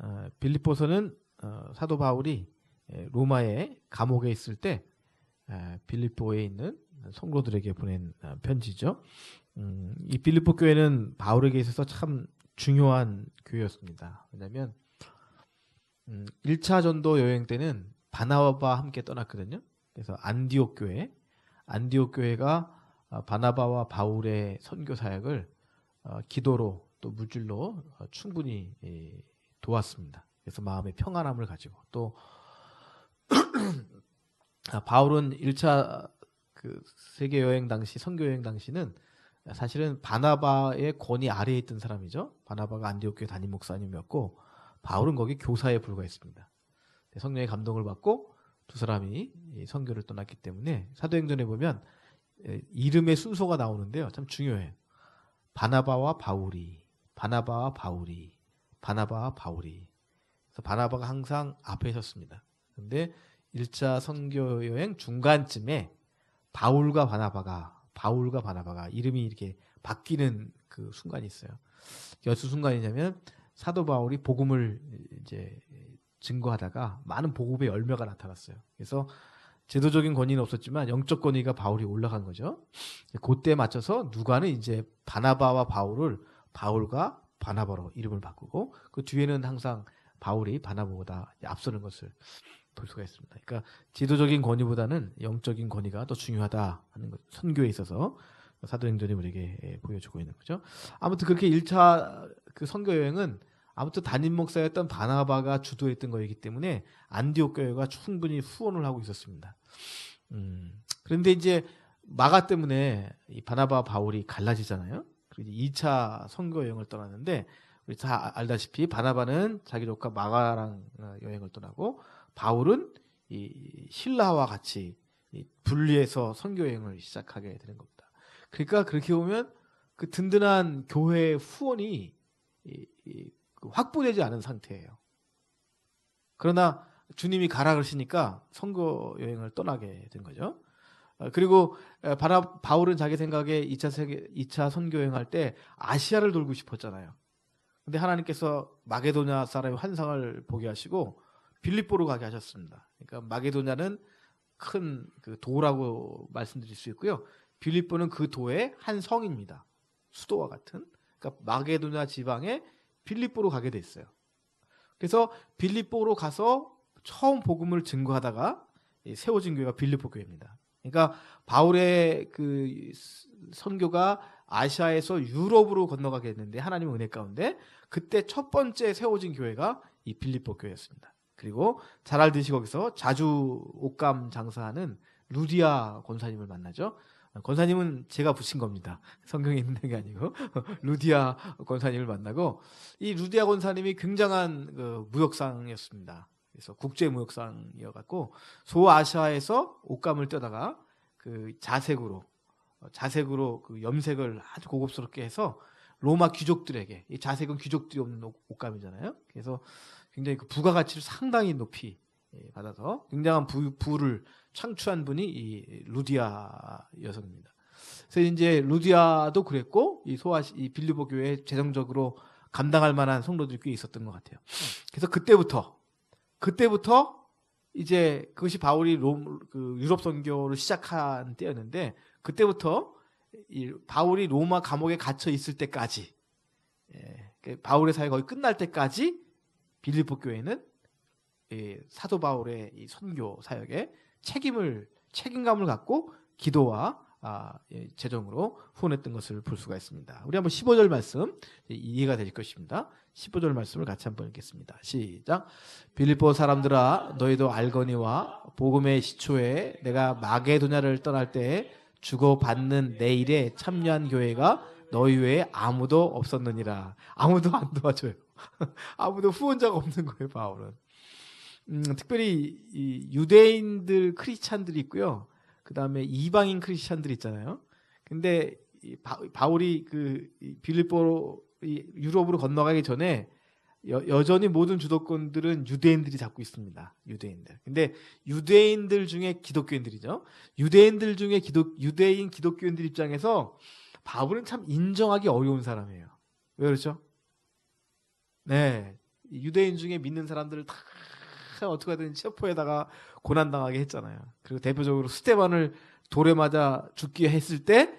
어, 빌립보서는 어, 사도 바울이 에, 로마의 감옥에 있을 때 에, 빌립보에 있는 성도들에게 보낸 어, 편지죠. 음, 이 빌립보 교회는 바울에게 있어서 참 중요한 교회였습니다. 왜냐하면 음, 1차 전도 여행 때는 바나바와 함께 떠났거든요. 그래서 안디옥 교회, 안디옥 교회가 어, 바나바와 바울의 선교 사역을 어, 기도로 또 물질로 어, 충분히 예, 도왔습니다. 그래서 마음의 평안함을 가지고 또 아, 바울은 1차 그 세계 여행 당시 선교 여행 당시는 사실은 바나바의 권위 아래에 있던 사람이죠. 바나바가 안디옥 교회 담임 목사님이었고 바울은 거기 교사에 불과했습니다. 네, 성령의 감동을 받고 두 사람이 이 선교를 떠났기 때문에 사도행전에 보면 에, 이름의 순서가 나오는데요. 참 중요해요. 바나바와 바울이, 바나바와 바울이, 바나바와 바울이. 그래서 바나바가 항상 앞에 섰습니다. 근데 1차 선교 여행 중간쯤에 바울과 바나바가 바울과 바나바가 이름이 이렇게 바뀌는 그 순간이 있어요. 어떤 순간이냐면 사도 바울이 복음을 이제 증거하다가 많은 복음의 열매가 나타났어요. 그래서 제도적인 권위는 없었지만 영적 권위가 바울이 올라간 거죠. 그때 맞춰서 누가는 이제 바나바와 바울을 바울과 바나바로 이름을 바꾸고 그 뒤에는 항상 바울이 바나바보다 앞서는 것을 볼 수가 있습니다. 그러니까 지도적인 권위보다는 영적인 권위가 더 중요하다 하는 것, 선교에 있어서 사도행전이 우리에게 예, 보여주고 있는 거죠. 아무튼 그렇게 1차 그 선교 여행은 아무튼 담임 목사였던 바나바가 주도했던 거이기 때문에 안디옥 교회가 충분히 후원을 하고 있었습니다. 음, 그런데 이제 마가 때문에 이 바나바 바울이 갈라지잖아요. 그리고 2차 선교 여행을 떠났는데 우리 다 알다시피 바나바는 자기 조카 마가랑 어, 여행을 떠나고 바울은 이 신라와 같이 이 분리해서 선교 여행을 시작하게 되는 겁니다. 그러니까 그렇게 보면 그 든든한 교회 후원이 확보되지 않은 상태예요. 그러나 주님이 가라 그러시니까 선교 여행을 떠나게 된 거죠. 어, 그리고 에, 바라, 바울은 자기 생각에 2차 세계 2차 선교 여행할 때 아시아를 돌고 싶었잖아요. 근데 하나님께서 마게도냐 사람의 환상을 보게 하시고 빌립보로 가게 하셨습니다. 그러니까 마게도냐는 큰 그 도라고 말씀드릴 수 있고요. 빌립보는 그 도의 한 성입니다. 수도와 같은. 그러니까 마게도냐 지방에 빌립보로 가게 됐어요. 그래서 빌립보로 가서 처음 복음을 증거하다가 이 세워진 교회가 빌립보 교회입니다. 그러니까 바울의 그 선교가 아시아에서 유럽으로 건너가게 했는데 하나님의 은혜 가운데 그때 첫 번째 세워진 교회가 이 빌립보 교회였습니다. 그리고 잘 알듯이 거기서 자주 옷감 장사하는 루디아 권사님을 만나죠. 권사님은 제가 붙인 겁니다. 성경에 있는 게 아니고 루디아 권사님을 만나고 이 루디아 권사님이 굉장한 그 무역상이었습니다. 그래서 국제 무역상이어갖고 소아시아에서 옷감을 떼다가 그 자색으로 자색으로 그 염색을 아주 고급스럽게 해서 로마 귀족들에게 이 자색은 귀족들이 없는 옷- 옷감이잖아요. 그래서 굉장히 그 부가가치를 상당히 높이 예, 받아서 굉장한 부, 부를 창출한 분이 이 루디아 여성입니다. 그래서 이제 루디아도 그랬고 이 소아 이 빌리보 교회 재정적으로 감당할 만한 성도들이 꽤 있었던 것 같아요. 그래서 그때부터 그때부터 이제 그것이 바울이 롬, 그 유럽 선교를 시작한 때였는데 그때부터 이 바울이 로마 감옥에 갇혀 있을 때까지 예, 그 바울의 사회 거의 끝날 때까지 빌립보 교회는 이 사도 바울의 이 선교 사역에 책임을 책임감을 갖고 기도와 아, 예, 재정으로 후원했던 것을 볼 수가 있습니다. 우리 한번 15절 말씀 이해가 될 것입니다. 15절 말씀을 같이 한번 읽겠습니다. 시작. 빌립보 사람들아 너희도 알거니와 복음의 시초에 내가 마게도냐를 떠날 때 주고 받는 내 일에 참여한 교회가 너희 외에 아무도 없었느니라. 아무도 안 도와줘요. 아무도 후원자가 없는 거예요, 바울은. 음, 특별히 이 유대인들 크리스찬들이 있고요. 그 다음에 이방인 크리스찬들 있잖아요. 근데 이 바, 바울이 그이 빌립보로 이 유럽으로 건너가기 전에 여, 전히 모든 주도권들은 유대인들이 잡고 있습니다. 유대인들. 근데 유대인들 중에 기독교인들이죠. 유대인들 중에 기독 유대인 기독교인들 입장에서 바울은 참 인정하기 어려운 사람이에요. 왜 그렇죠? 네. 유대인 중에 믿는 사람들을 다 어떻게든 체포에다가 고난당하게 했잖아요. 그리고 대표적으로 스테반을 돌에 맞아 죽게 했을 때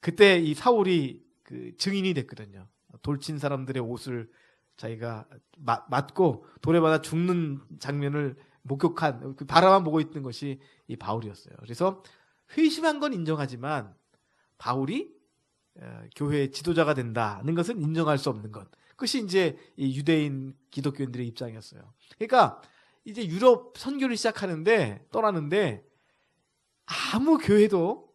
그때 이 사울이 그 증인이 됐거든요. 돌친 사람들의 옷을 자기가 마, 맞고 돌에 맞아 죽는 장면을 목격한 그 바라만 보고 있는 것이 이 바울이었어요. 그래서 회심한 건 인정하지만 바울이 어, 교회의 지도자가 된다는 것은 인정할 수 없는 것. 그것이 이제 이 유대인 기독교인들의 입장이었어요. 그러니까 이제 유럽 선교를 시작하는데 떠나는데 아무 교회도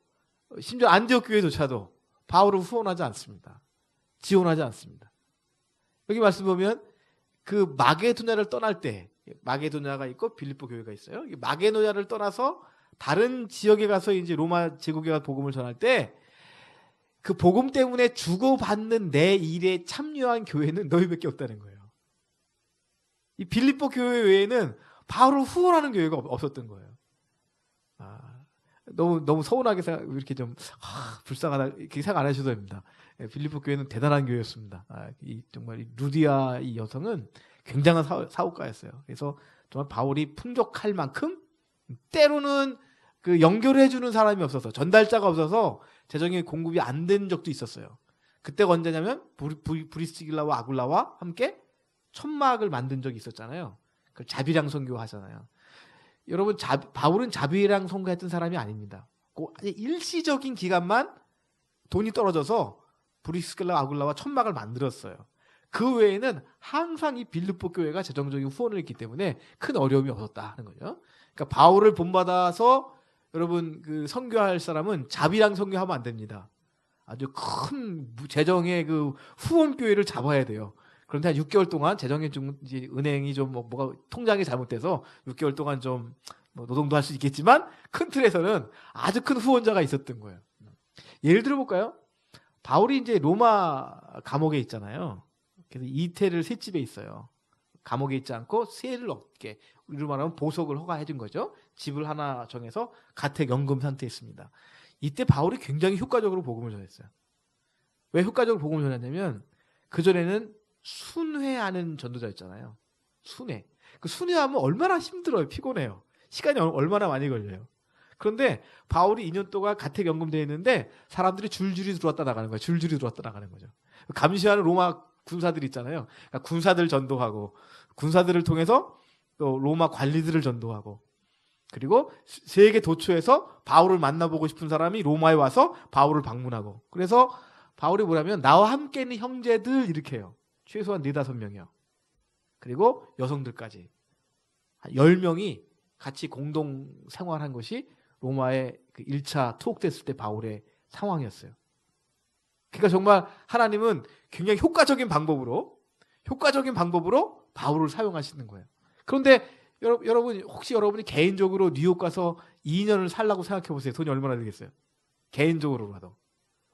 심지어 안디옥 교회조차도 바울을 후원하지 않습니다. 지원하지 않습니다. 여기 말씀 보면 그 마게도냐를 떠날 때 마게도냐가 있고 빌립보 교회가 있어요. 마게도냐를 떠나서 다른 지역에 가서 이제 로마 제국에 가 복음을 전할 때 그 복음 때문에 주고받는 내 일에 참여한 교회는 너희밖에 없다는 거예요. 이 빌립보 교회 외에는 바울을 후원하는 교회가 없었던 거예요. 아, 너무 너무 서운하게 생각 이렇게 좀 아, 불쌍하다 이렇게 생각 안 하셔도 됩니다. 예, 빌리포 교회는 대단한 교회였습니다. 아, 이, 정말 이 루디아 이 여성은 굉장한 사업, 사업가였어요. 그래서 정말 바울이 풍족할 만큼 때로는 그 연결해 주는 사람이 없어서 전달자가 없어서 재정이 공급이 안 된 적도 있었어요. 그때가 언제냐면 브리, 브리, 브리스길라와 아굴라와 함께 천막을 만든 적이 있었잖아요. 그 자비랑 선교 하잖아요. 여러분 자, 바울은 자비랑 선교했던 사람이 아닙니다. 그 일시적인 기간만 돈이 떨어져서 브리스켈라 아굴라와 천막을 만들었어요. 그 외에는 항상 이 빌립보 교회가 재정적인 후원을 했기 때문에 큰 어려움이 없었다 하는 거죠. 그러니까 바울을 본받아서 여러분 그 선교할 사람은 자비랑 선교하면 안 됩니다. 아주 큰 재정의 그 후원 교회를 잡아야 돼요. 그런데 한 6개월 동안 좀 이제 은행이 좀 뭐, 뭐가 통장이 잘못돼서 6개월 동안 좀 뭐 노동도 할 수 있겠지만 큰 틀에서는 아주 큰 후원자가 있었던 거예요. 예를 들어 볼까요? 바울이 이제 로마 감옥에 있잖아요. 그래서 이태를 셋집에 있어요. 감옥에 있지 않고 세를 얻게 우리로 말하면 보석을 허가해 준 거죠. 집을 하나 정해서 가택 연금 상태에 있습니다. 이때 바울이 굉장히 효과적으로 복음을 전했어요. 왜 효과적으로 복음을 전했냐면 그 전에는 순회하는 전도자였잖아요. 순회. 그 순회하면 얼마나 힘들어요. 피곤해요. 시간이 얼마나 많이 걸려요. 그런데 바울이 2년 동안 가택 연금되어 있는데 사람들이 줄줄이 들어왔다 나가는 거예요. 줄줄이 들어왔다 나가는 거죠. 감시하는 로마 군사들 있잖아요. 그러니까 군사들 전도하고 군사들을 통해서 또 로마 관리들을 전도하고 그리고 세계 도처에서 바울을 만나보고 싶은 사람이 로마에 와서 바울을 방문하고 그래서 바울이 뭐냐면 나와 함께 있는 형제들 이렇게 해요. 최소한 네다섯 명이요. 그리고 여성들까지 10명이 같이 공동 생활한 것이 로마에 그 1차 투옥됐을 때 바울의 상황이었어요. 그러니까 정말 하나님은 굉장히 효과적인 방법으로 효과적인 방법으로 바울을 사용하시는 거예요. 그런데 여러분, 혹시 여러분이 개인적으로 뉴욕 가서 2년을 살라고 생각해 보세요. 돈이 얼마나 들겠어요? 개인적으로라도.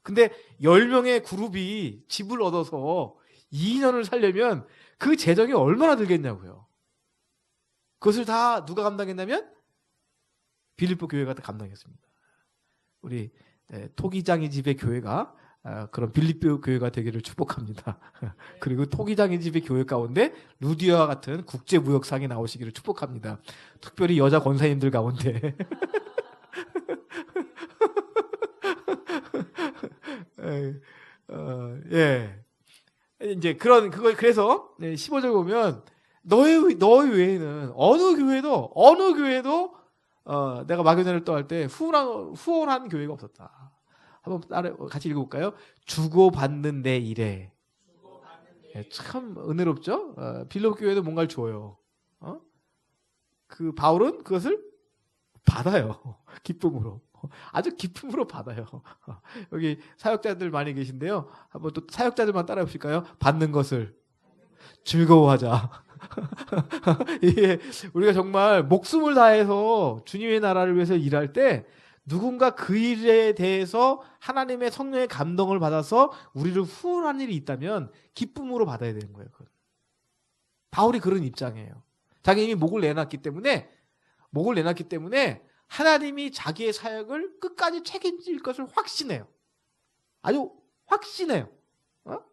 근데 10명의 그룹이 집을 얻어서 2년을 살려면 그 재정이 얼마나 들겠냐고요. 그것을 다 누가 감당했냐면 빌립보 교회가 감당했습니다. 우리 네, 토기장의 집의 교회가 아, 그런 빌립보 교회가 되기를 축복합니다. 그리고 토기장의 집의 교회 가운데 루디아와 같은 국제 무역상이 나오시기를 축복합니다. 특별히 여자 권사님들 가운데 어, 예. 이제 그런 그걸 그래서 15절 보면 너의 너의 외에는 어느 교회도 어느 교회도 어, 내가 마교전을 떠할 때 후원한, 후원한 교회가 없었다. 한번 따라 같이 읽어볼까요? 주고받는 내 일에. 네, 참 은혜롭죠? 어, 빌로 교회도 뭔가를 줘요. 어? 그 바울은 그것을 받아요. 기쁨으로. 아주 기쁨으로 받아요. 여기 사역자들 많이 계신데요. 한번 또 사역자들만 따라 해 보실까요? 받는 것을 즐거워하자. 우리가 정말 목숨을 다해서 주님의 나라를 위해서 일할 때 누군가 그 일에 대해서 하나님의 성령의 감동을 받아서 우리를 후원하는 일이 있다면 기쁨으로 받아야 되는 거예요. 그건. 바울이 그런 입장이에요. 자기 이미 목을 내놨기 때문에 목을 내놨기 때문에 하나님이 자기의 사역을 끝까지 책임질 것을 확신해요. 아주 확신해요. 어?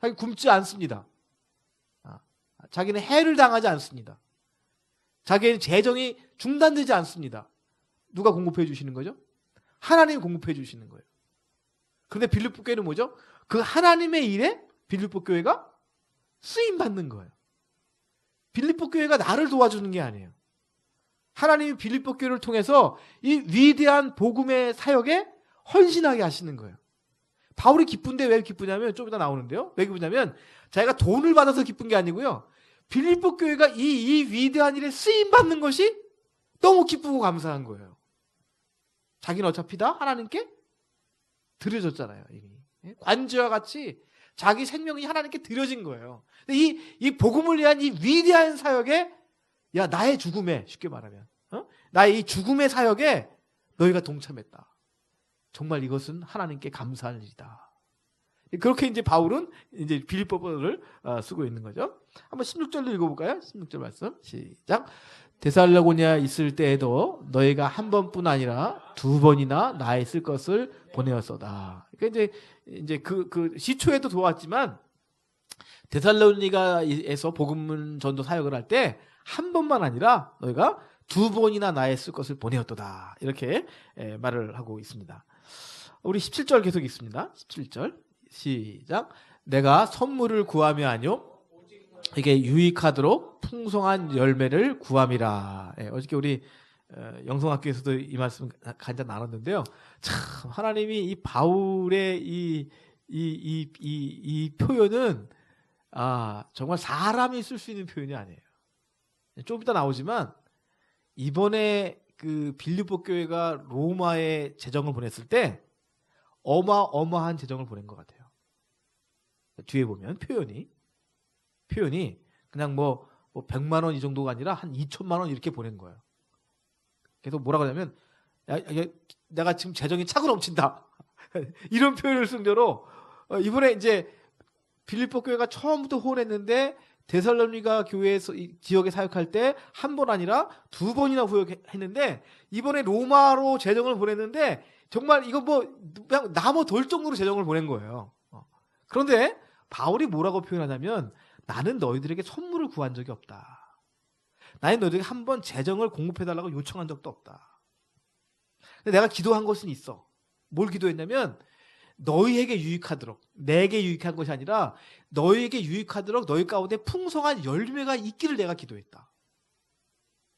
자기 굶지 않습니다. 아, 자기는 해를 당하지 않습니다. 자기의 재정이 중단되지 않습니다. 누가 공급해 주시는 거죠? 하나님이 공급해 주시는 거예요. 그런데 빌립보 교회는 뭐죠? 그 하나님의 일에 빌립보 교회가 쓰임 받는 거예요. 빌립보 교회가 나를 도와주는 게 아니에요. 하나님이 빌립보 교회를 통해서 이 위대한 복음의 사역에 헌신하게 하시는 거예요. 바울이 기쁜데 왜 기쁘냐면 좀 이따 나오는데요. 왜 기쁘냐면 자기가 돈을 받아서 기쁜 게 아니고요. 빌립보 교회가 이, 이 위대한 일에 쓰임 받는 것이 너무 기쁘고 감사한 거예요. 자기는 어차피 다 하나님께 드려졌잖아요. 이미 예? 관주와 같이 자기 생명이 하나님께 드려진 거예요. 이, 이 복음을 위한 이 위대한 사역에 야 나의 죽음에 쉽게 말하면 어? 나의 이 죽음의 사역에 너희가 동참했다. 정말 이것은 하나님께 감사할 일이다. 그렇게 이제 바울은 이제 빌립보를 어, 쓰고 있는 거죠. 한번 16절로 읽어볼까요? 16절 말씀 시작. 데살로고니아 있을 때에도 너희가 한 번뿐 아니라 두 번이나 나에 쓸 것을 보내었어다. 그러니까 이제 이제 그, 그 시초에도 도왔지만 데살로니가에서 복음 전도 사역을 할 때 한 번만 아니라 너희가 두 번이나 나에 쓸 것을 보내었도다. 이렇게 에, 말을 하고 있습니다. 우리 17절 계속 있습니다. 17절 시작. 내가 선물을 구하며 아니요 이게 유익하도록 풍성한 열매를 구함이라. 예, 어저께 우리 어, 영성학교에서도 이 말씀 간단 나눴는데요. 참 하나님이 이 바울의 이 이 이 이 이 표현은 아 정말 사람이 쓸 수 있는 표현이 아니에요. 좀 이따 나오지만 이번에 그 빌립보 교회가 로마에 재정을 보냈을 때 어마어마한 재정을 보낸 것 같아요. 뒤에 보면 표현이 표현이 그냥 뭐, 뭐 100만 원 이 정도가 아니라 한 2천만 원 이렇게 보낸 거예요. 그래서 뭐라고 하냐면 야, 야, 내가 지금 재정이 차고 넘친다. 이런 표현을 쓴 대로 어, 이번에 이제 빌립보 교회가 처음부터 후원했는데 데살로니가 교회에서 이 지역에 사역할 때 한 번 아니라 두 번이나 후역했는데 이번에 로마로 재정을 보냈는데 정말 이거 뭐 그냥 나무 돌 정도로 재정을 보낸 거예요. 어. 그런데 바울이 뭐라고 표현하냐면 나는 너희들에게 선물을 구한 적이 없다. 나는 너희들에게 한 번 재정을 공급해달라고 요청한 적도 없다. 내가 기도한 것은 있어. 뭘 기도했냐면 너희에게 유익하도록 내게 유익한 것이 아니라 너희에게 유익하도록 너희 가운데 풍성한 열매가 있기를 내가 기도했다.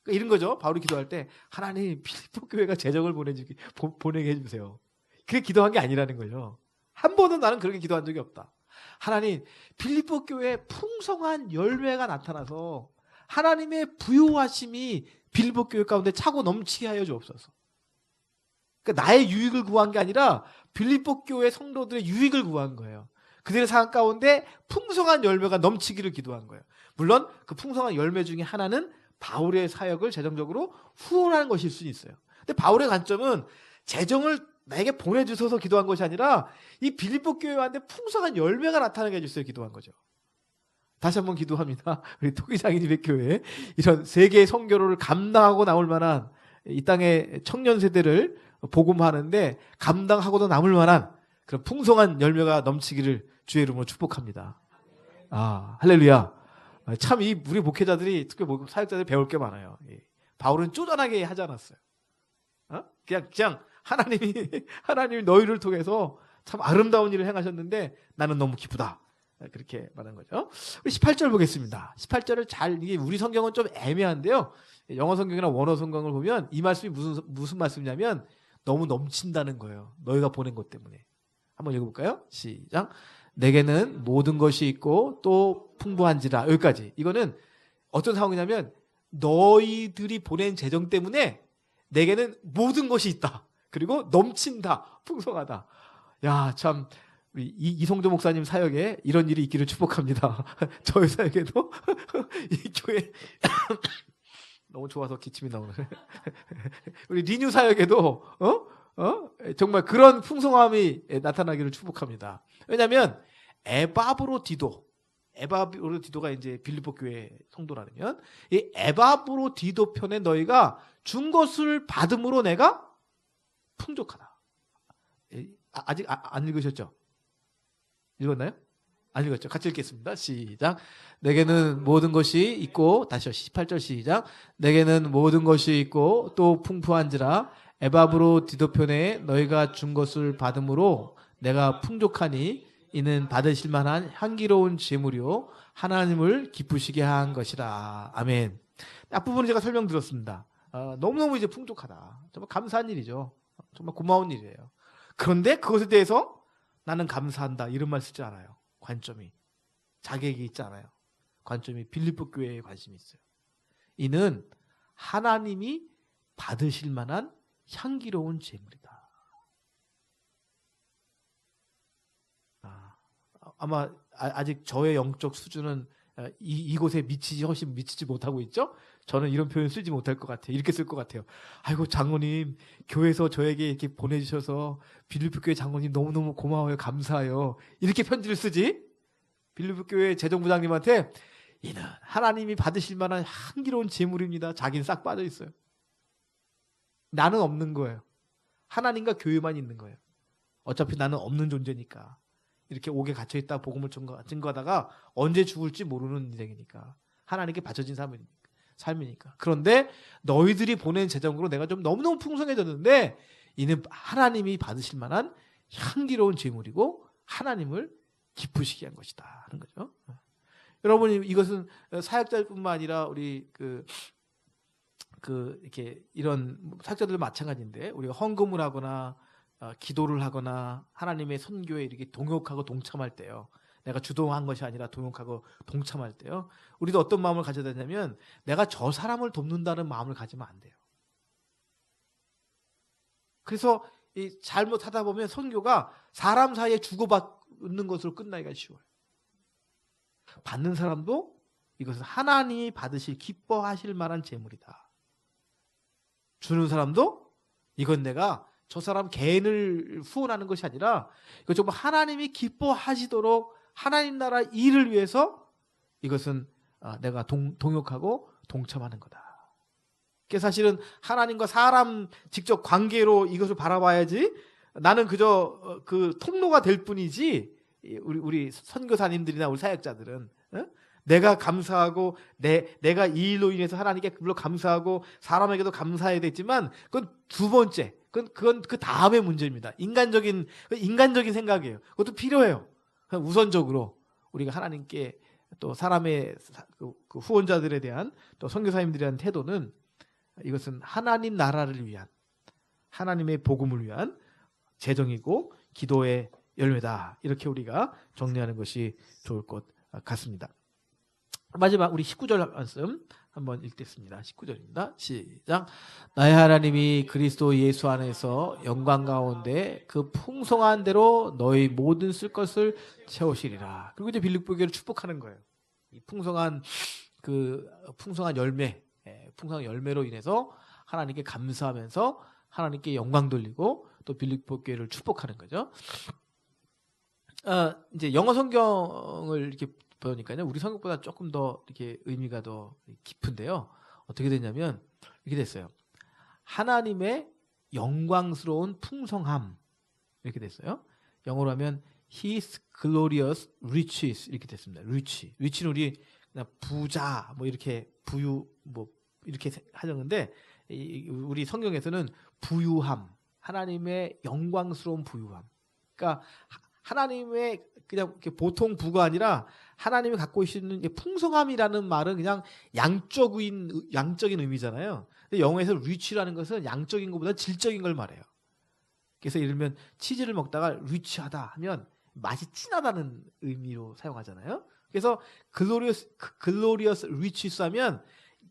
그러니까 이런 거죠. 바울이 기도할 때 하나님 필리포 교회가 재정을 보내주기 보, 보내게 해주세요. 그게 기도한 게 아니라는 거죠. 한 번은 나는 그렇게 기도한 적이 없다. 하나님 필리포 교회에 풍성한 열매가 나타나서 하나님의 부요하심이 빌보 교회 가운데 차고 넘치게 하여 주옵소서. 그러니까 나의 유익을 구한 게 아니라 빌립보 교회 성도들의 유익을 구한 거예요. 그들의 삶 가운데 풍성한 열매가 넘치기를 기도한 거예요. 물론 그 풍성한 열매 중에 하나는 바울의 사역을 재정적으로 후원하는 것일 수 있어요. 근데 바울의 관점은 재정을 나에게 보내주셔서 기도한 것이 아니라 이 빌립보 교회한테 풍성한 열매가 나타나게 해주세요 기도한 거죠. 다시 한번 기도합니다. 우리 토기장인 이백교회 이런 세계의 성교를 감당하고 나올 만한 이 땅의 청년 세대를 복음하는데 감당하고도 남을 만한 그런 풍성한 열매가 넘치기를 주의 이름으로 축복합니다. 아 할렐루야. 참 이 우리 목회자들이 특히 목- 사역자들이 배울 게 많아요. 예. 바울은 쪼잔하게 하지 않았어요. 어? 그냥 그냥 하나님이 하나님이 너희를 통해서 참 아름다운 일을 행하셨는데 나는 너무 기쁘다. 그렇게 말한 거죠. 우리 18절 보겠습니다. 18절을 잘 이게 우리 성경은 좀 애매한데요. 영어 성경이나 원어 성경을 보면 이 말씀이 무슨 무슨 말씀이냐면 너무 넘친다는 거예요. 너희가 보낸 것 때문에. 한번 읽어볼까요? 시작. 내게는 모든 것이 있고 또 풍부한지라 여기까지. 이거는 어떤 상황이냐면 너희들이 보낸 재정 때문에 내게는 모든 것이 있다. 그리고 넘친다. 풍성하다. 야, 참 이, 이성조 목사님 사역에 이런 일이 있기를 축복합니다. 저희 사역에도 이 교회 너무 좋아서 기침이 나오네. 우리 리뉴 사역에도 어? 어? 정말 그런 풍성함이 나타나기를 축복합니다. 왜냐하면 에바브로 디도 에바브로디도가 이제 빌립보 교회 성도라면 이 에바브로디도 편에 너희가 준 것을 받음으로 내가 풍족하다. 예, 아, 아직 아, 안 읽으셨죠? 읽었나요? 안 읽었죠? 같이 읽겠습니다. 시작. 내게는 모든 것이 있고 다시요. 18절 시작. 내게는 모든 것이 있고 또 풍부한지라 에바브로 디도편에 너희가 준 것을 받음으로 내가 풍족하니 이는 받으실 만한 향기로운 제물이요 하나님을 기쁘시게 한 것이라. 아멘. 앞부분은 제가 설명드렸습니다. 어, 너무너무 이제 풍족하다. 정말 감사한 일이죠. 정말 고마운 일이에요. 그런데 그것에 대해서 나는 감사한다. 이런 말 쓰지 않아요. 관점이. 자격이 있지 않아요. 관점이 빌립보 교회에 관심이 있어요. 이는 하나님이 받으실 만한 향기로운 제물이다. 아, 아마 아직 저의 영적 수준은 이, 이곳에 미치지 훨씬 미치지 못하고 있죠. 저는 이런 표현 쓰지 못할 것 같아요. 이렇게 쓸 것 같아요. 아이고 장로님 교회에서 저에게 이렇게 보내주셔서 빌립보 교회 장로님 너무너무 고마워요. 감사해요. 이렇게 편지를 쓰지. 빌립보 교회 재정부장님한테 이는 하나님이 받으실 만한 향기로운 제물입니다. 자기는 싹 빠져 있어요. 나는 없는 거예요. 하나님과 교회만 있는 거예요. 어차피 나는 없는 존재니까. 이렇게 옥에 갇혀 있다 복음을 증거, 증거하다가 언제 죽을지 모르는 인생이니까. 하나님께 바쳐진 삶이니까. 삶이니까. 그런데 너희들이 보낸 재정으로 내가 좀 너무너무 풍성해졌는데 이는 하나님이 받으실 만한 향기로운 제물이고 하나님을 기쁘시게 한 것이다 하는 거죠. 여러분 이것은 사역자뿐만 아니라 우리 그, 그 이렇게 이런 사역자들 마찬가지인데 우리가 헌금을 하거나 어, 기도를 하거나 하나님의 선교에 이렇게 동역하고 동참할 때요. 내가 주동한 것이 아니라 동역하고 동참할 때요. 우리도 어떤 마음을 가져야 되냐면 내가 저 사람을 돕는다는 마음을 가지면 안 돼요. 그래서 이 잘못하다 보면 선교가 사람 사이에 주고받는 것으로 끝나기가 쉬워요. 받는 사람도 이것은 하나님이 받으실 기뻐하실 만한 재물이다. 주는 사람도 이건 내가 저 사람 개인을 후원하는 것이 아니라 이거 정말 하나님이 기뻐하시도록 하나님 나라 일을 위해서 이것은 아, 내가 동, 동역하고 동참하는 거다. 그 사실은 하나님과 사람 직접 관계로 이것을 바라봐야지 나는 그저 어, 그 통로가 될 뿐이지 우리 우리 선교사님들이나 우리 사역자들은 어? 내가 감사하고 내 내가 이 일로 인해서 하나님께 물론 감사하고 사람에게도 감사해야 되지만 그건 두 번째 그건 그건 그 다음의 문제입니다. 인간적인 인간적인 생각이에요. 그것도 필요해요. 우선적으로 우리가 하나님께 또 사람의 그, 그 후원자들에 대한 또 선교사님들에 대한 태도는 이것은 하나님 나라를 위한 하나님의 복음을 위한 재정이고 기도의 열매다. 이렇게 우리가 정리하는 것이 좋을 것 같습니다. 마지막 우리 19절 말씀 한번 읽겠습니다. 19절입니다. 시작. 나의 하나님이 그리스도 예수 안에서 영광 가운데 그 풍성한 대로 너희 모든 쓸 것을 채우시리라. 그리고 이제 빌립보교를 축복하는 거예요. 이 풍성한 그 풍성한 열매, 예, 풍성한 열매로 인해서 하나님께 감사하면서 하나님께 영광 돌리고 또 빌립보교를 축복하는 거죠. 어, 이제 영어 성경을 이렇게 보니까요. 우리 성경보다 조금 더 이렇게 의미가 더 깊은데요. 어떻게 됐냐면 이렇게 됐어요. 하나님의 영광스러운 풍성함 이렇게 됐어요. 영어로 하면 His glorious riches 이렇게 됐습니다. rich. rich는 우리 그냥 부자 뭐 이렇게 부유 뭐 이렇게 하셨는데 우리 성경에서는 부유함, 하나님의 영광스러운 부유함. 그러니까 하나님의 그냥 보통 부가 아니라 하나님이 갖고 계시는 풍성함이라는 말은 그냥 양적인 양적인 의미잖아요. 근데 영어에서 리치라는 것은 양적인 것보다 질적인 걸 말해요. 그래서 예를 들면 치즈를 먹다가 리치하다 하면 맛이 진하다는 의미로 사용하잖아요. 그래서 글로리어스 글로리어스 리치스 하면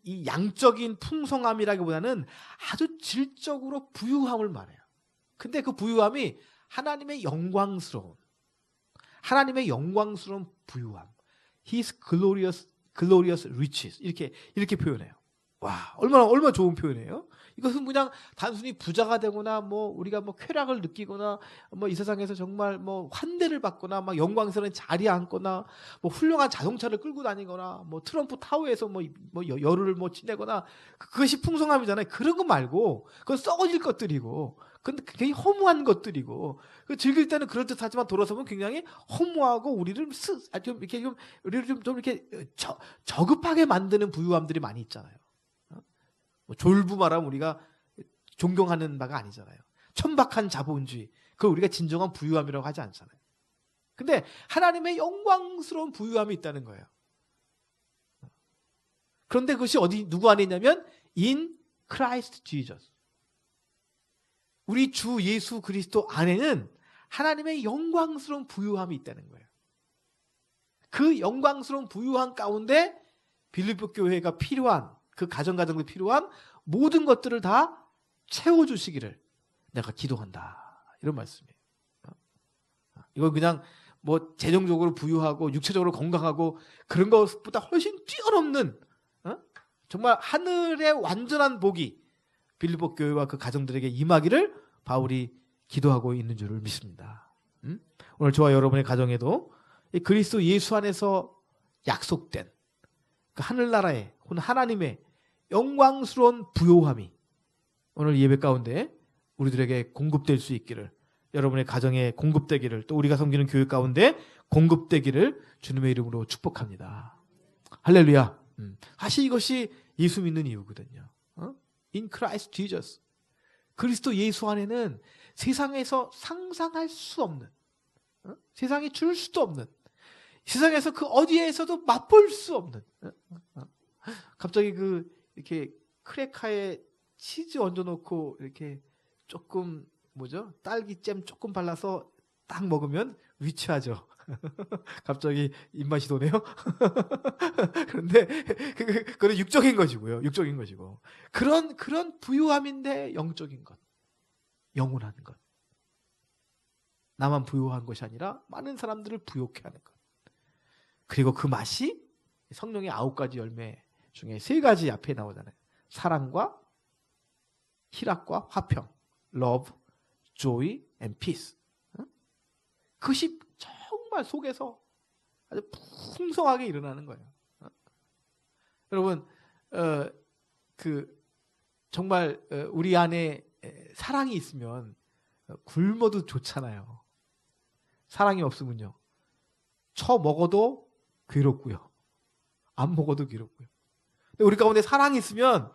이 양적인 풍성함이라기보다는 아주 질적으로 부유함을 말해요. 근데 그 부유함이 하나님의 영광스러운 하나님의 영광스러운 부유함. His glorious glorious riches 이렇게 이렇게 표현해요. 와 얼마나 얼마나 좋은 표현이에요. 이것은 그냥 단순히 부자가 되거나 뭐 우리가 뭐 쾌락을 느끼거나 뭐 이 세상에서 정말 뭐 환대를 받거나 막 영광스러운 자리에 앉거나 뭐 훌륭한 자동차를 끌고 다니거나 뭐 트럼프 타워에서 뭐, 뭐 여- 열을 뭐 치내거나 그- 그것이 풍성함이잖아요. 그런 거 말고 그건 썩어질 것들이고 근데 굉장히 허무한 것들이고 그 즐길 때는 그럴 듯하지만 돌아서면 굉장히 허무하고 우리를 스, 아, 좀 이렇게 좀 우리를 좀, 좀 이렇게 저, 저급하게 만드는 부유함들이 많이 있잖아요. 어? 뭐 졸부 말하면 우리가 존경하는 바가 아니잖아요. 천박한 자본주의. 그걸 우리가 진정한 부유함이라고 하지 않잖아요. 근데 하나님의 영광스러운 부유함이 있다는 거예요. 그런데 그것이 어디 누구 안에 있냐면 in Christ Jesus. 우리 주 예수 그리스도 안에는 하나님의 영광스러운 부유함이 있다는 거예요. 그 영광스러운 부유함 가운데 빌립보 교회가 필요한 그 가정 가정도 필요한 모든 것들을 다 채워 주시기를 내가 기도한다. 이런 말씀이에요. 어? 이거 그냥 뭐 재정적으로 부유하고 육체적으로 건강하고 그런 것보다 훨씬 뛰어넘는 어? 정말 하늘의 완전한 복이 빌립보 교회와 그 가정들에게 임하기를 바울이 기도하고 있는 줄을 믿습니다. 음? 오늘 저와 여러분의 가정에도 이 그리스도 예수 안에서 약속된 그 하늘나라의 혹은 하나님의 영광스러운 부요함이 오늘 예배 가운데 우리들에게 공급될 수 있기를 여러분의 가정에 공급되기를 또 우리가 섬기는 교회 가운데 공급되기를 주님의 이름으로 축복합니다. 할렐루야. 음. 사실 이것이 예수 믿는 이유거든요. 어? In Christ Jesus. 그리스도 예수 안에는 세상에서 상상할 수 없는 어? 세상이 줄 수도 없는 세상에서 그 어디에서도 맛볼 수 없는 어? 어? 갑자기 그 이렇게 크레카에 치즈 얹어놓고 이렇게 조금 뭐죠 딸기잼 조금 발라서 딱 먹으면 위치하죠. 갑자기 입맛이 도네요. 그런데 그, 그, 그건 육적인 것이고요. 육적인 것이고 그런 그런 부유함인데 영적인 것, 영원한 것. 나만 부유한 것이 아니라 많은 사람들을 부욕해 하는 것. 그리고 그 맛이 성령의 아홉 가지 열매 중에 세 가지 앞에 나오잖아요. 사랑과 희락과 화평, love, joy, and peace. 어? 그것이 정말 속에서 아주 풍성하게 일어나는 거예요. 어? 여러분, 어, 그 정말 어, 우리 안에 에, 사랑이 있으면 어, 굶어도 좋잖아요. 사랑이 없으면요. 처 먹어도 괴롭고요. 안 먹어도 괴롭고요. 근데 우리 가운데 사랑이 있으면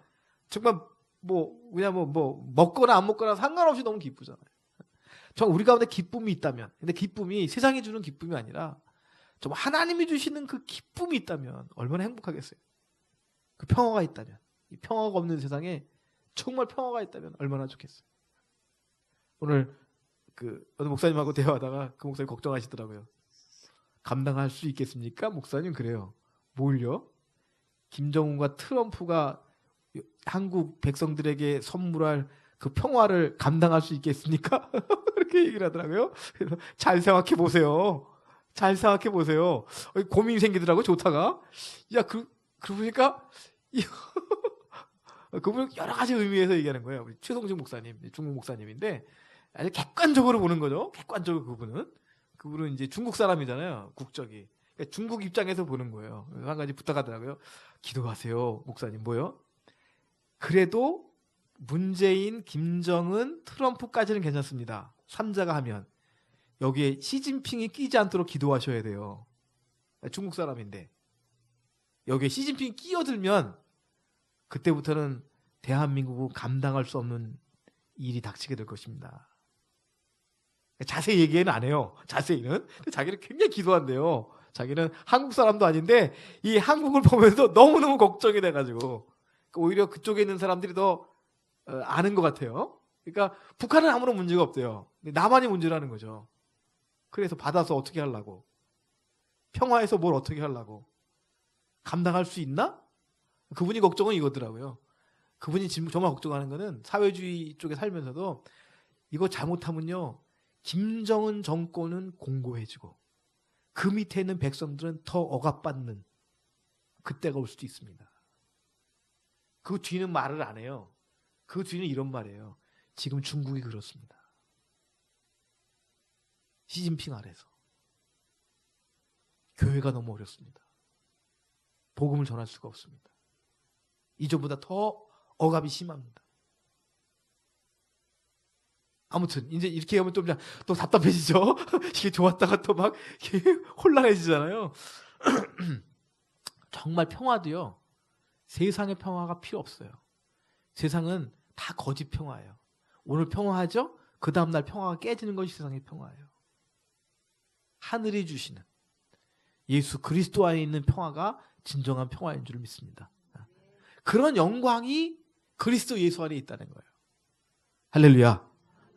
정말 뭐 그냥 뭐, 뭐 먹거나 안 먹거나 상관없이 너무 기쁘잖아요. 정말 우리 가운데 기쁨이 있다면, 근데 기쁨이 세상이 주는 기쁨이 아니라 정말 하나님이 주시는 그 기쁨이 있다면 얼마나 행복하겠어요. 그 평화가 있다면, 이 평화가 없는 세상에 정말 평화가 있다면 얼마나 좋겠어요. 오늘 그 어느 목사님하고 대화하다가 그 목사님 걱정하시더라고요. 감당할 수 있겠습니까? 목사님 그래요. 뭘요? 김정은과 트럼프가 한국 백성들에게 선물할 그 평화를 감당할 수 있겠습니까? 그렇게 얘기를 하더라고요. 그래서 잘 생각해 보세요. 잘 생각해 보세요. 고민이 생기더라고 좋다가. 야, 그 그러니까 그분 여러 가지 의미에서 얘기하는 거예요. 우리 최성중 목사님, 중국 목사님인데 아주 객관적으로 보는 거죠. 객관적으로 그분은 그분은 이제 중국 사람이잖아요. 국적이. 그러니까 중국 입장에서 보는 거예요. 한 가지 부탁하더라고요. 기도하세요, 목사님. 뭐요? 그래도 문재인, 김정은, 트럼프까지는 괜찮습니다. 3자가 하면 여기에 시진핑이 끼지 않도록 기도하셔야 돼요. 중국 사람인데 여기에 시진핑이 끼어들면 그때부터는 대한민국은 감당할 수 없는 일이 닥치게 될 것입니다. 자세히 얘기는 안 해요. 자세히는. 자기는 굉장히 기도한대요. 자기는 한국 사람도 아닌데 이 한국을 보면서 너무너무 걱정이 돼가지고 오히려 그쪽에 있는 사람들이 더 아는 것 같아요. 그러니까 북한은 아무런 문제가 없대요. 나만이 문제라는 거죠. 그래서 받아서 어떻게 하려고? 평화에서 뭘 어떻게 하려고? 감당할 수 있나? 그분이 걱정은 이거더라고요. 그분이 정말 걱정하는 거는 사회주의 쪽에 살면서도 이거 잘못하면요. 김정은 정권은 공고해지고 그 밑에 있는 백성들은 더 억압받는 그때가 올 수도 있습니다. 그 뒤는 말을 안 해요. 그 뒤는 이런 말이에요. 지금 중국이 그렇습니다. 시진핑 아래서 교회가 너무 어렵습니다. 복음을 전할 수가 없습니다. 이전보다 더 억압이 심합니다. 아무튼 이제 이렇게 하면 좀또 답답해지죠. 이게 좋았다가 또 막 혼란해지잖아요. 정말 평화도요. 세상의 평화가 필요 없어요. 세상은 다 거짓 평화예요. 오늘 평화하죠? 그 다음날 평화가 깨지는 것이 세상의 평화예요. 하늘이 주시는 예수 그리스도 안에 있는 평화가 진정한 평화인 줄 믿습니다. 그런 영광이 그리스도 예수 안에 있다는 거예요. 할렐루야.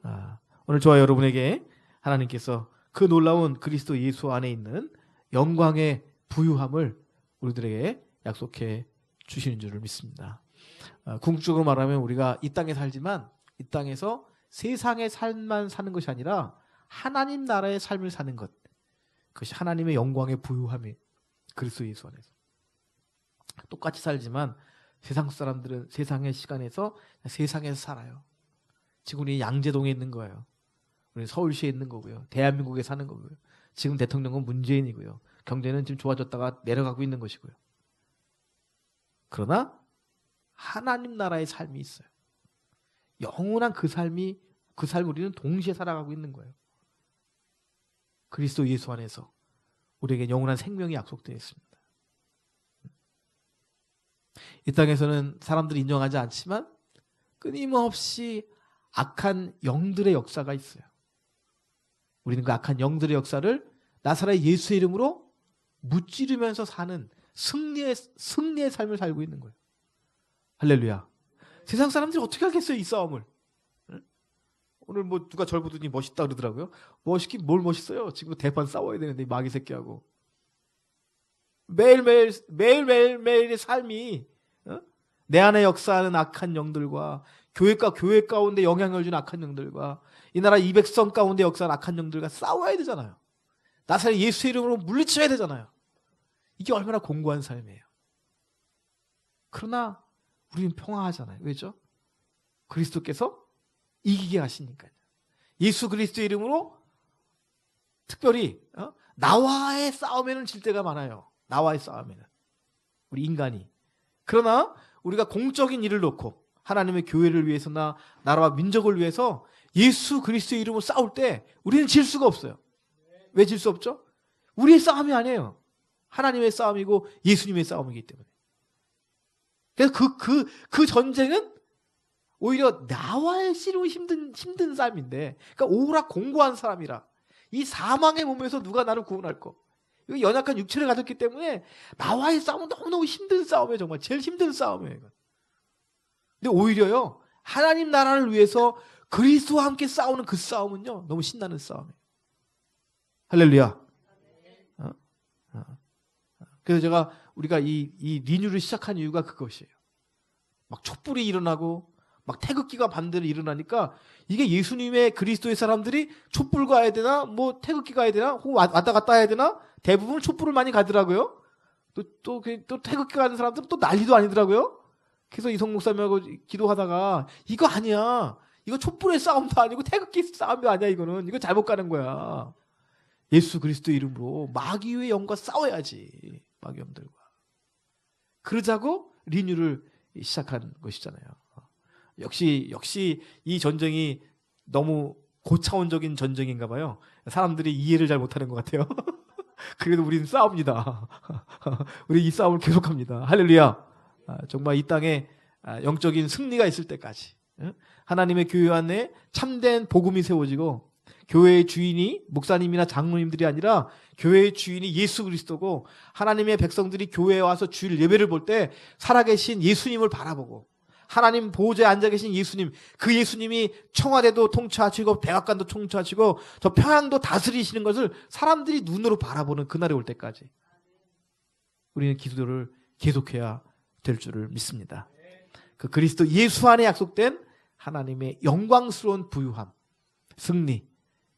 아, 오늘 저와 여러분에게 하나님께서 그 놀라운 그리스도 예수 안에 있는 영광의 부유함을 우리들에게 약속해 주시는 줄을 믿습니다. 아, 궁극적으로 말하면 우리가 이 땅에 살지만 이 땅에서 세상의 삶만 사는 것이 아니라 하나님 나라의 삶을 사는 것. 그것이 하나님의 영광의 부유함이 그리스도 예수 안에서. 똑같이 살지만 세상 사람들은 세상의 시간에서 세상에서 살아요. 지금 우리 양재동에 있는 거예요. 우리 서울시에 있는 거고요. 대한민국에 사는 거고요. 지금 대통령은 문재인이고요. 경제는 지금 좋아졌다가 내려가고 있는 것이고요. 그러나 하나님 나라의 삶이 있어요. 영원한 그 삶이 그 삶을 우리는 동시에 살아가고 있는 거예요. 그리스도 예수 안에서 우리에게 영원한 생명이 약속되어 있습니다. 이 땅에서는 사람들이 인정하지 않지만 끊임없이 악한 영들의 역사가 있어요. 우리는 그 악한 영들의 역사를 나사렛 예수의 이름으로 무찌르면서 사는 승리의 승리의 삶을 살고 있는 거예요. 할렐루야. 세상 사람들이 어떻게 하겠어요, 이 싸움을? 오늘 뭐 누가 절 보더니 멋있다 그러더라고요. 멋있긴 뭘 멋있어요. 지금 대판 싸워야 되는데 마귀 새끼하고. 매일매일 매일매일 매일의 삶이 어? 내 안에 역사하는 악한 영들과 교회가 교회 가운데 영향을 주는 악한 영들과 이 나라 200성 가운데 역사하는 악한 영들과 싸워야 되잖아요. 나사렛 예수 이름으로 물리쳐야 되잖아요. 이게 얼마나 공고한 삶이에요. 그러나 우리는 평화하잖아요. 왜죠? 그리스도께서 이기게 하시니까요. 예수 그리스도 이름으로 특별히 어? 나와의 싸움에는 질 때가 많아요. 나와의 싸움에는 우리 인간이 그러나 우리가 공적인 일을 놓고 하나님의 교회를 위해서나 나라와 민족을 위해서 예수 그리스도의 이름으로 싸울 때 우리는 질 수가 없어요. 왜 질 수 없죠? 우리의 싸움이 아니에요. 하나님의 싸움이고 예수님의 싸움이기 때문에. 그래서 그, 그, 그 전쟁은 오히려 나와의 씨로 힘든, 힘든 싸움인데, 그러니까 오락 공고한 사람이라. 이 사망의 몸에서 누가 나를 구원할 거. 이거 연약한 육체를 가졌기 때문에 나와의 싸움은 너무너무 힘든 싸움이에요. 정말 제일 힘든 싸움이에요. 이건. 근데 오히려요, 하나님 나라를 위해서 그리스도와 함께 싸우는 그 싸움은요, 너무 신나는 싸움이에요. 할렐루야. 그래서 제가 우리가 이, 이 리뉴를 시작한 이유가 그것이에요. 막 촛불이 일어나고 막 태극기가 반대로 일어나니까 이게 예수님의 그리스도의 사람들이 촛불 가야 되나 뭐 태극기 가야 되나 왔다 갔다 해야 되나 대부분 촛불을 많이 가더라고요. 또또 또, 또 태극기 가는 사람들은 또 난리도 아니더라고요. 그래서 이성 목사님하고 기도하다가 이거 아니야. 이거 촛불의 싸움도 아니고 태극기 싸움도 아니야 이거는. 이거 잘못 가는 거야. 예수 그리스도 이름으로 마귀의 영과 싸워야지. 마귀 영들과. 그러자고 리뉴를 시작한 것이잖아요. 역시 역시 이 전쟁이 너무 고차원적인 전쟁인가 봐요. 사람들이 이해를 잘 못하는 것 같아요. 그래도 우리는 싸웁니다. 우리 이 싸움을 계속합니다. 할렐루야. 아, 정말 이 땅에 아, 영적인 승리가 있을 때까지 하나님의 교회 안에 참된 복음이 세워지고 교회의 주인이 목사님이나 장로님들이 아니라 교회의 주인이 예수 그리스도고 하나님의 백성들이 교회에 와서 주일 예배를 볼 때 살아계신 예수님을 바라보고 하나님 보호자에 앉아 계신 예수님, 그 예수님이 청와대도 통치하시고 백악관도 통치하시고 저 평양도 다스리시는 것을 사람들이 눈으로 바라보는 그날이 올 때까지 우리는 기도를 계속해야 될 줄을 믿습니다. 그 그리스도 예수 안에 약속된 하나님의 영광스러운 부유함, 승리, 그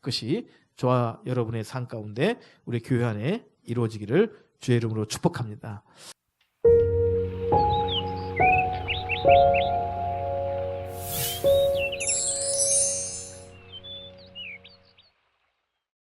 것이 저와 여러분의 삶 가운데 우리 교회 안에 이루어지기를 주의 이름으로 축복합니다.